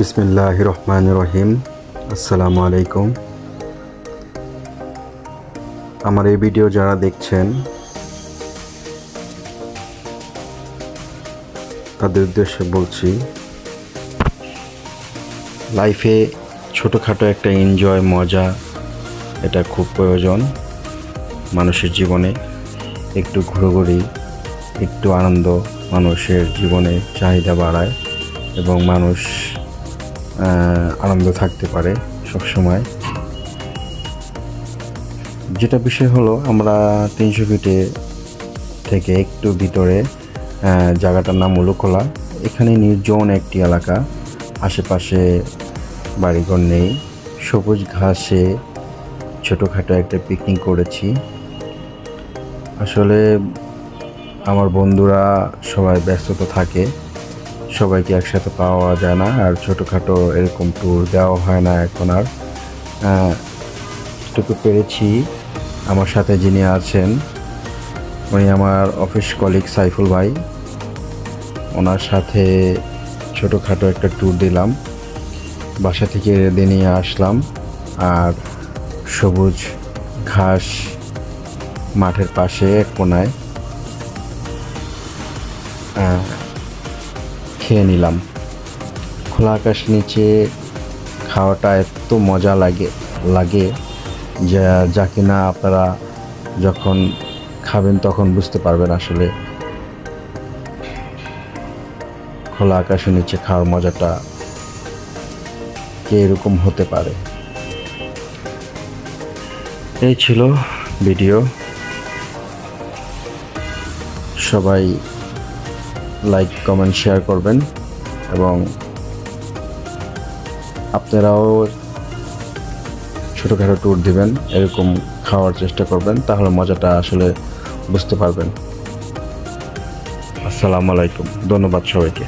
বিসমিল্লাহ রহমান রহিম আসসালামু আলাইকুম আমার এই ভিডিও যারা দেখছেন, তাদের উদ্দেশ্যে বলছি, লাইফে ছোটোখাটো একটা এনজয়, মজা, এটা খুব প্রয়োজন মানুষের জীবনে। একটু ঘুরোঘুরি, একটু আনন্দ মানুষের জীবনে চাহিদা বাড়ায় এবং মানুষ আনন্দ থাকতে পারে সব সময় যেটা বিষয় হলো, আমরা তিনশো ফিটে থেকে একটু ভিতরে জায়গাটার নাম উলুখোলা এখানে নির্জন একটি এলাকা, আশেপাশে বাড়িঘর নেই। সবুজ ঘাসে ছোটোখাটো একটা পিকনিক করেছি। আসলে আমার বন্ধুরা সবাই ব্যস্ততা থাকে। সবাইকে একসাথে পাওয়া যায় না, আর ছোটোখাটো এরকম ট্যুর দেওয়া হয় না এখন আর। যেটুকু পেরেছি। আমার সাথে যিনি আছেন, উনি আমার অফিস কলিগ সাইফুল ভাই। ওনার সাথে ছোটোখাটো একটা ট্যুর দিলাম। বাসা থেকে রেঁধে নিয়ে আসলাম। আর সবুজ ঘাস মাঠের পাশে এক কোনায় খেয়ে নিলাম। খোলা আকাশ নিচে খাওয়াটা এত মজা লাগে লাগে যা যা কিনা আপনারা যখন খাবেন তখন বুঝতে পারবেন আসলে। খোলা আকাশের নিচে খাওয়ার মজাটা কে এরকম হতে পারে? এই ছিল ভিডিও। সবাই লাইক কমেন্ট শেয়ার করবেন এবং আপনারাও ছোটোখাটো ট্যুর দিবেন, এরকম খাওয়ার চেষ্টা করবেন, তাহলে মজাটা আসলে বুঝতে পারবেন। আসসালামু আলাইকুম, ধন্যবাদ সবাইকে।